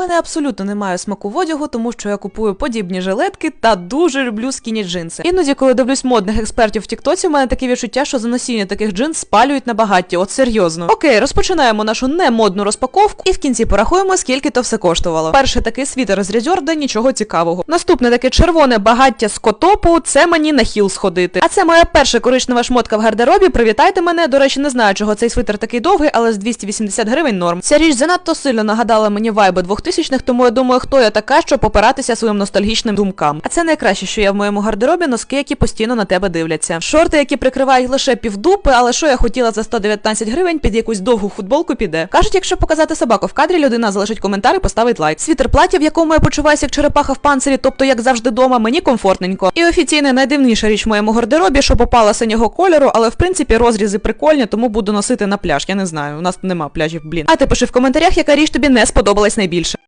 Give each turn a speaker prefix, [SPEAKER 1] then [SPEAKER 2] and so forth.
[SPEAKER 1] мене абсолютно немає смаку в одягу, тому що я купую подібні жилетки та дуже люблю скіні джинси. Іноді, коли дивлюсь модних експертів в Тіктоці, у мене таке відчуття, що за носіння таких джинс спалюють на багатті. От серйозно. Окей, розпочинаємо нашу немодну розпаковку і в кінці порахуємо, скільки то все коштувало. Перший такий світер з Резьорда, нічого цікавого. Наступне таке червоне багаття з котопу, це мені на хіл сходити. А це моя перша коричнева шмотка в гардеробі. Привітайте мене. До речі, не знаю, чого цей свитер такий довгий, але з 280 гривень норм. Ця річ занадто сильно нагадала мені вайби 2000-х, тому я думаю, хто я така, щоб попиратися своїм ностальгічним думкам. А це найкраще, що є в моєму гардеробі, носки, які постійно на тебе дивляться. Шорти, які прикривають лише півдупи, але що я хотіла за 119 гривень під якусь довгу футболку піде. Кажуть, якщо показати собаку в кадрі, людина залишить коментар і поставить лайк. Світер плаття, в якому я почуваюся як черепаха в панцирі, тобто як завжди дома, мені комфортненько. І офіційна найдивніша річ в моєму гардеробі, що попала синього кольору, але в принципі розрізи прикольні, тому буду носити на пляж. Я не знаю, у нас нема пляжів, блін. А ти пиши в коментарях, яка річ тобі не сподобалась найбільше.